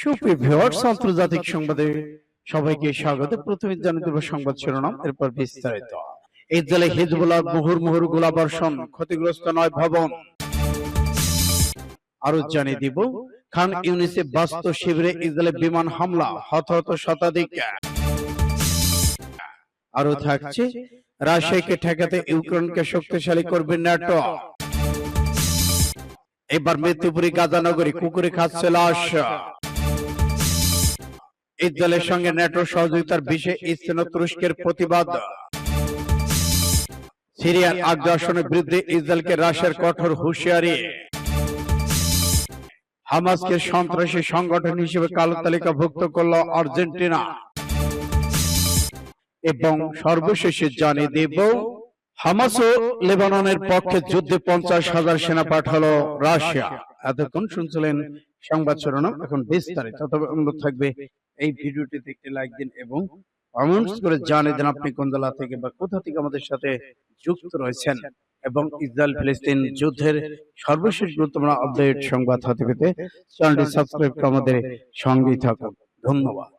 সুপ্রিয় ভিউয়ার্স আন্তর্জাতিক সংবাদে সবাইকে স্বাগত। প্রথমে জানিয়ে দেব সংবাদ শিরোনাম। এরপর বিস্তারিত। ইসরায়েলে হিজবুল্লাহ মুহুর মুহুর গোলাবর্ষণ ক্ষতিগ্রস্ত নয় ভবন। আরও জানিয়ে দিব খান ইউনিসে বাস্তু শিবিরে বিমান হামলা হতাহত শতাধিক। আরও থাকছে রাশিয়াকে ঠেকাতে ইউক্রেনকে শক্তিশালী করবে ন্যাটো। এবার মৃত্যুপুরী গাজানগরী কুকুরে খাচ্ছে লাশ। ইসরায়েলের সঙ্গে ন্যাটো সহযোগিতার বিষয়ে ইসরায়েল ও তুরস্কের প্রতিবাদ। সিরিয়ার আগ্রাসনের বিরুদ্ধে ইসরায়েলকে রাশিয়ার কঠোর হুঁশিয়ারি। হামাসকে সন্ত্রাসী সংগঠন হিসেবে কালো তালিকাভুক্ত করল আর্জেন্টিনা। এবং সর্বশেষে জানিয়ে দেব, হামাস ও লেবাননের পক্ষে যুদ্ধে পঞ্চাশ হাজার সেনা পাঠালো রাশিয়া। এতক্ষণ শুনছিলেন সংবাদ শিরোনাম, এখন বিস্তারিত। তবে অনুরোধ থাকবে এই ভিডিওটিতে একটি লাইক দিন এবং কমেন্টস করে জানিয়ে দেন আপনি কোন জেলা থেকে বা কোথা থেকে আমাদের সাথে যুক্ত রয়েছেন এবং ইসরায়েল ফিলিস্তিন যুদ্ধের সর্বশেষ গুরুত্বপূর্ণ আপডেট সংবাদ হাতে পেতে চ্যানেলটি সাবস্ক্রাইব করে আমাদের সঙ্গেই থাকুন। ধন্যবাদ।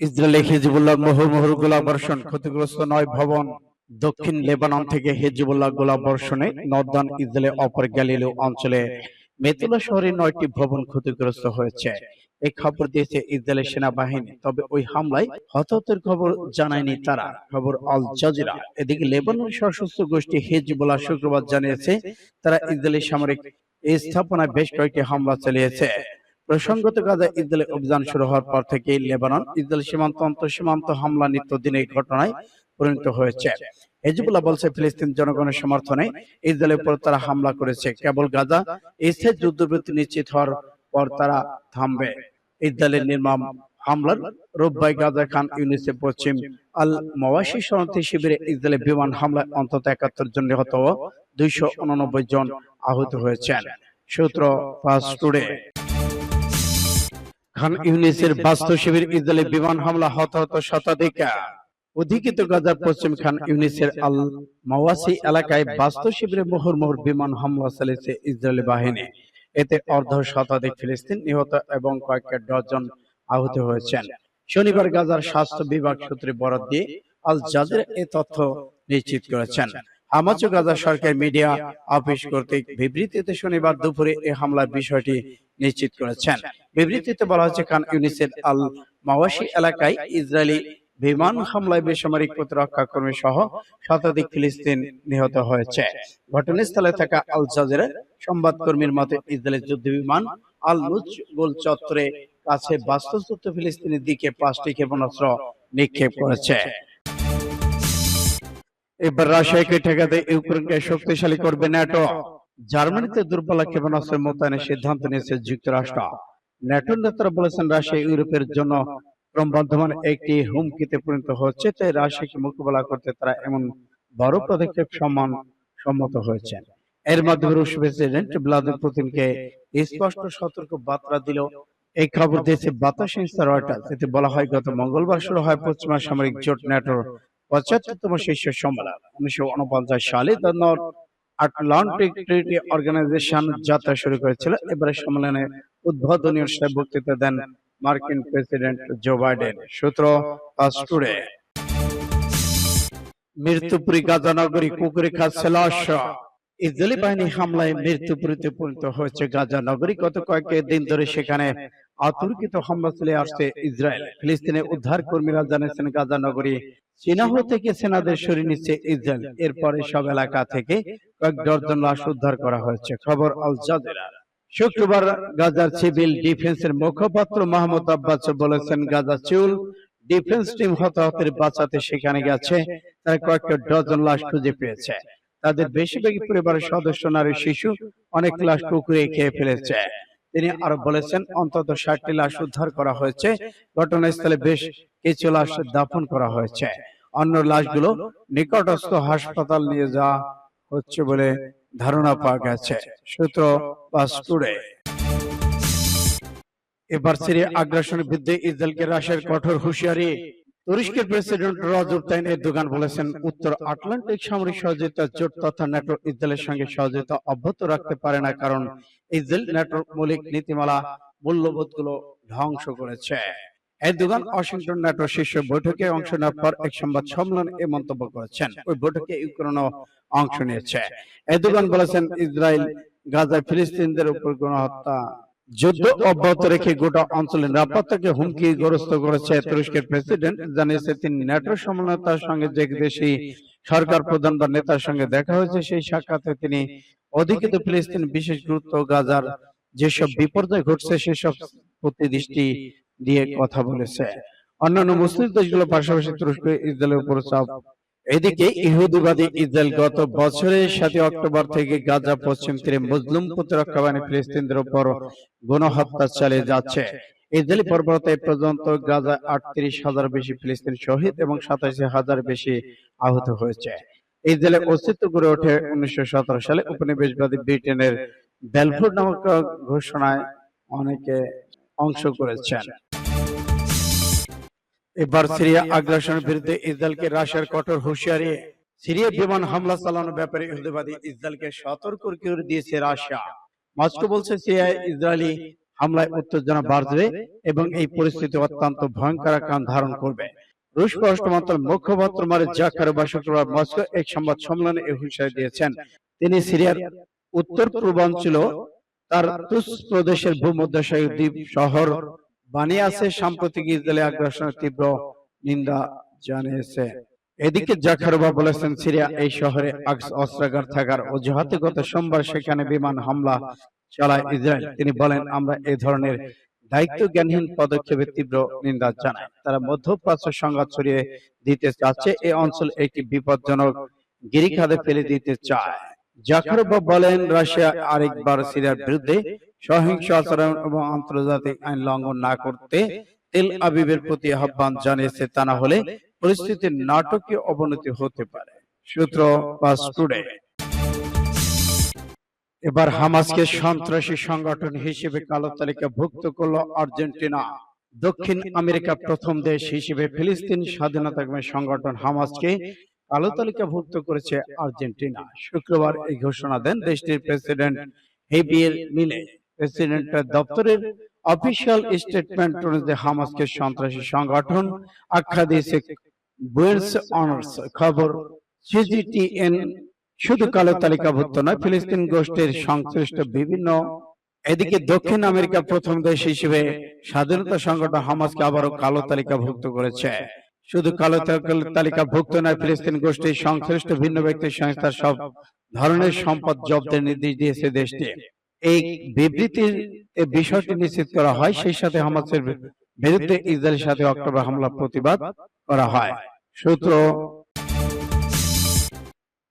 ইসরায়েলে হিজবুল্লাহ মোহর গোলাবর্ষণ ক্ষতিগ্রস্ত নয় ভবন। দক্ষিণ লেবানন থেকে হিজবুল্লাহ গোলাবর্ষণে নর্দার্ন ইসরায়েলের অপর গ্যালিলো অঞ্চলে মেতুলা শহরে নয়টি ভবন ক্ষতিগ্রস্ত হয়েছে। এই খবর দিয়েছে ইসরায়েলের সেনাবাহিনী। তবে ওই হামলায় হতাহতের খবর জানায়নি তারা। খবর আল জাজিরা। এদিকে লেবানন সশস্ত্র গোষ্ঠী হিজবুল্লাহ শুক্রবার জানিয়েছে, তারা ইসরায়েলি সামরিক স্থাপনায় বেশ কয়েকটি হামলা চালিয়েছে। প্রসঙ্গত গাজা ইসরায়েলে অভিযান শুরু হওয়ার পর থেকে লেবানন ইসরায়েল সীমান্ত অন্ত সীমান্ত হামলা নিত্যদিনের ঘটনায় পরিণত হয়েছে। হেজবুল্লাহ বলছে, ফিলিস্তিন জনগণের সমর্থনে ইসরায়েলের উপর তারা হামলা করেছে। কেবল গাজা, স্থায়ী যুদ্ধবৃত্তি নিশ্চিত হওয়ার পর তারা থামবে। ইসরায়েলের হামলার রোববাই গাজা খান ইউনিসেফ পশ্চিম আল শরণার্থী শিবিরে ইসরায়েলের বিমান হামলায় অন্তত একাত্তর জন নিহত দুইশো উননব্বই জন আহত হয়েছেন। সূত্র ফাস্ট টুডে। খান ইউনিসের বাস্তু শিবির ইসরায়েলি বিমান হামলা হতাহত শতাধিক। অধিকৃত গাজার পশ্চিম খান ইউনিসের আল মাওয়াসি এলাকায় বাস্তু শিবিরে মোহর মোহর বিমান হামলা চালিয়েছে ইসরায়েলি বাহিনী। এতে অর্ধ শতাধিক ফিলিস্তিন নিহত এবং কয়েক ডজন আহত হয়েছেন। শনিবার গাজার স্বাস্থ্য বিভাগ সূত্রে বরাদ দিয়ে আল জাজিরা এ তথ্য নিশ্চিত করেছেন। হামাজ গাজা সরকার মিডিয়া অফিস কর্তৃক বিবৃতিতে শনিবার দুপুরে এই হামলার বিষয়টি নিশ্চিত করেছেন। বিবৃতিতে বলা হয়েছে খান ইউনিসের আল মাওয়াশি এলাকায় ইসরায়েলি বিমান হামলায় বেসামরিক প্রতিরক্ষা কর্মী সহ শতাধিক ফিলিস্তিন নিহত হয়েছে। ঘটনাস্থলে থাকা আল জাজিরা সংবাদ কর্মীর মতে ইসরায়েলের যুদ্ধ বিমান আল নুজ গোল চত্বরে কাছে বাস্তুচ্যুত ফিলিস্তিনের দিকে পাঁচটি ক্ষেপণাস্ত্র নিক্ষেপ করেছে। এবার রাশিয়াকে ঠেকাতে ইউক্রেনকে শক্তিশালী করবে ন্যাটো। জার্মানিতে দুর্বল ক্ষেপণাস্ত্র মোতায়েনের সিদ্ধান্ত নিয়েছে যুক্তরাষ্ট্র। ন্যাটোর নেতারা বলেছেন রাশিয়া ইউরোপের জন্য ক্রমবর্ধমান একটি হুমকিতে পরিণত হচ্ছে, তাই রাশিয়াকে মোকাবেলা করতে তারা এমন বড় পদক্ষেপ সম্মান সম্মত হয়েছেন এর মাধ্যমে রুশ প্রেসিডেন্ট ভ্লাদিমির পুতিনকে স্পষ্ট সতর্ক বার্তা দিল। এই খবর দিয়েছে বার্তা সংস্থা রয়টার্স। এতে বলা হয়, গত মঙ্গলবার শুরু হয় পশ্চিমা সামরিক জোট ন্যাটোর পঁচাত্তরতম শীর্ষ সম্মেলন। উনিশশো উনপঞ্চাশ সালে the North Atlantic Treaty Organization যাত্রা শুরু করেছিল। এবারে সম্মেলনে উদ্বোধনী অনুষ্ঠানে বক্তৃতা দেন মার্কিন প্রেসিডেন্ট জো বাইডেন সূত্র টুডে মৃত্যুপুরী গাজা নগরী কুকুরে খাচ্ছে লাশ। ইসরায়েলি বাহিনী হামলায় মৃত্যুপুরীতে পরিণত হয়েছে গাজা নগরী গত কয়েক দিন ধরে সেখানে অতর্কিত হামলা চলে আসছে ইসরায়েল। ফিলিস্তিনের উদ্ধার কর্মীরা জানিয়েছেন গাজা নগরী চিনাহ থেকে সেনাদের সরিয়ে নিচ্ছে ইসরায়েল। এরপরে সব এলাকা থেকে কয়েক ডজন লাশ উদ্ধার করা হয়েছে। খবর আল জাজিরা শুক্রবার গাজার সিভিল ডিফেন্সের মুখপাত্র মাহমুদ আব্বাস বলেছেন, গাজা চুল ডিফেন্স টিম হতাহতের বাঁচাতে সেখানে গেছে। তারা কয়েকটা ডজন লাশ খুঁজে পেয়েছে। তাদের বেশিরভাগই পরিবারের সদস্য, নারী, শিশু, অনেক লাশ কুকুরে খেয়ে ফেলেছে। তিনি আরও বলেছেন, অন্তত ষাটটি লাশ উদ্ধার করা হয়েছে। ঘটনাস্থলে বেশ কিছু লাশ দাফন করা হয়েছে। অন্য লাশগুলো নিকটস্থ হাসপাতাল নিয়ে যাওয়া হচ্ছে বলে ধারণা পাওয়া গেছে। সূত্র পাসটুডে এবার সিরিয়া আগ্রাসনের বিরুদ্ধে ইসরায়েলকে রাশিয়ার কঠোর হুঁশিয়ারি। তুরস্কের প্রেসিডেন্ট রজব তাইন এরদোগান বলেছেন উত্তর আটলান্টিক সামরিক সহযোগিতা জোট তথা ন্যাটো ইসরায়েলের সঙ্গে সহযোগিতা অব্যাহত রাখতে পারে না কারণ ইসরায়েল ন্যাটোর মৌলিক নীতিমালা মূল্যবোধগুলো ধ্বংস করেছে। এরদোগান ওয়াশিংটন ন্যাটো শীর্ষ বৈঠকে অংশ নেওয়ার পর এক সংবাদ সম্মেলনে এই মন্তব্য করেছেন। ওই বৈঠকে ইউক্রেনও অংশ নিয়েছে। এরদোগান বলেছেন ইসরায়েল গাজায় ফিলিস্তিনদের উপর গণহত্যা যুদ্ধ অব্যাহত রেখে গোটা অঞ্চলের নিরাপত্তাকে হুমকিগ্রস্ত করেছে তুরস্কের প্রেসিডেন্ট। জানিয়েছে তিনি ন্যাটো সম্মেলনে তার সঙ্গে যে দেশি সরকার প্রধান বা নেতার সঙ্গে দেখা হয়েছে সেই সাক্ষাতে তিনি অধিকৃত ফিলিস্তিন বিশেষ গুরুত্ব গাজার যেসব বিপর্যয় ঘটছে সেসব প্রতি দৃষ্টি দিয়ে কথা বলেছে। অন্যান্য মুসলিম দেশগুলো পাশাপাশি তুরস্ক ইসরায়েলের উপর চাপ। এদিকে ইহুদিবাদী ইসরায়েল গত বছরের সাথে অক্টোবর থেকে গাজা পশ্চিম তীরে মুসলিম প্রতিরক্ষা বাহিনী ফিলিস্তিনদের উপর গণহত্যা চালিয়ে যাচ্ছে। ইসরায়েলি বর্বরতা এ পর্যন্ত গাজা আটত্রিশ হাজার বেশি ফিলিস্তিন শহীদ এবং সাতাশি হাজার বেশি আহত হয়েছে। ইসরায়েলের অস্তিত্ব গড়ে ওঠে উনিশশো সতেরো সালে উপনিবেশবাদী ব্রিটেনের বেলফোর্ড নামক ঘোষণায় অনেকে অংশ করেছেন এবার সিরিয়া আগ্রাসনের বিরুদ্ধে ইসরায়েলকে রাশিয়ার কঠোর হুঁশিয়ারি সিরিয়া বিমান হামলা চালানোর ব্যাপারে ইহুদিবাদী ইসরায়েলকে সতর্ক করে দিয়েছে রাশিয়া। মস্কো বলছে সিরিয়ায় ইসরায়েলি হামলায় উত্তেজনা বাড়বে এবং এই পরিস্থিতি অত্যন্ত ভয়ঙ্কর আকার ধারণ করবে। রুশ পররাষ্ট্র মন্ত্রণালয়ের মুখপাত্র মারে জাকারোবা শুক্রবার মস্কো এক সংবাদ সম্মেলনে এই হুঁশিয়ারি দিয়েছেন। তিনি সিরিয়ার উত্তর পূর্বাঞ্চল তার তুস প্রদেশের ভূমধ্যসাগর দ্বীপ শহর বানিয়াসে সাম্প্রতিক ইসরায়েলি আগ্রাসনের তীব্র নিন্দা জানিয়েছে। এদিকে জাখারোবা বলেছেন, সিরিয়া এই শহরে অস্ত্রাগার থাকার অজুহাতে গত সোমবার সেখানে বিমান হামলা চালায় ইসরায়েল। তিনি বলেন, আমরা এই ধরনের দায়িত্ব জ্ঞানহীন পদক্ষেপের তীব্র নিন্দা জানায় তারা মধ্যপ্রাচ্য সংঘাত ছড়িয়ে দিতে চাচ্ছে এই অঞ্চল একটি বিপজ্জনক গিরিখাদে ফেলে দিতে চায়। জাকারোবা বলেন, রাশিয়া আরেকবার সিরিয়ার বিরুদ্ধে সহিংস আচরণ এবং আন্তর্জাতিক আইন লঙ্ঘন না করতে তেল আবিবের প্রতি আহ্বান জানিয়েছে তা না হলে পরিস্থিতির নাটকীয় অবনতি হতে পারে। সূত্র এবার হামাসকে সন্ত্রাসী সংগঠন হিসেবে কালো আর্জেন্টিনা। দক্ষিণ আমেরিকা প্রথম দেশ হিসেবে ফিলিস্তিন স্বাধীনতাকামী সংগঠন হামাসকে কালো তালিকাভুক্ত করেছে আর্জেন্টিনা। শুক্রবার এই ঘোষণা দেন দেশটির প্রেসিডেন্ট হেবিয়ের মিলে। প্রেসিডেন্টের দপ্তরের অফিসিয়াল স্টেটমেন্ট অনুযায়ী হামাসকে সন্ত্রাসী সংগঠন আখ্যা দিয়েছে বুয়েন্স অনার্স। খবর, সিজিটিএন শুধু কালো তালিকাভুক্ত নয়, ফিলিস্তিন গোষ্ঠীর সংশ্লিষ্ট বিভিন্ন, এদিকে দক্ষিণ আমেরিকা প্রথম দেশ হিসেবে স্বাধীনতা সংগঠন হামাসকে আবারও কালো তালিকাভুক্ত করেছে। শুধু কালো তালিকা- তালিকাভুক্ত নয়, ফিলিস্তিন গোষ্ঠীর সংশ্লিষ্ট ভিন্ন ব্যক্তি সংস্থার সব ধরনের সম্পদ জব্দের নির্দেশ দিয়েছে দেশটি। এই বিবৃতির বিষয়টি নিশ্চিত করা হয় সেই সাথে হামাসের বিরুদ্ধে ইসরায়েলের সাথে অক্টোবর হামলা প্রতিবাদ করা হয়। সূত্র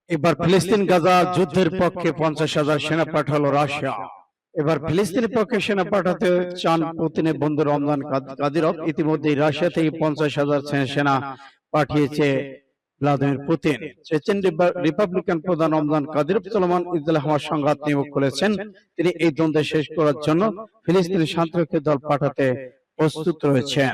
এবার ফিলিস্তিন গাজা যুদ্ধের পক্ষে পঞ্চাশ হাজার সেনা পাঠালো রাশিয়া। এবার ফিলিস্তিনের পক্ষে সেনা পাঠাতে চান পুতিনের বন্ধু রমজান কাদ- কাদিরভ ইতিমধ্যে রাশিয়া থেকে পঞ্চাশ হাজার সেনা পাঠিয়েছে। Vladimir Putin. চেচেন রিপাবলিকান প্রধান রমজান কাদির সালমান হামার সংঘাত নিয়োগ করেছেন তিনি এই দ্বন্দ্ব শেষ করার জন্য ফিলিস্তিনি শান্তিরক্ষী দল পাঠাতে প্রস্তুত রয়েছেন।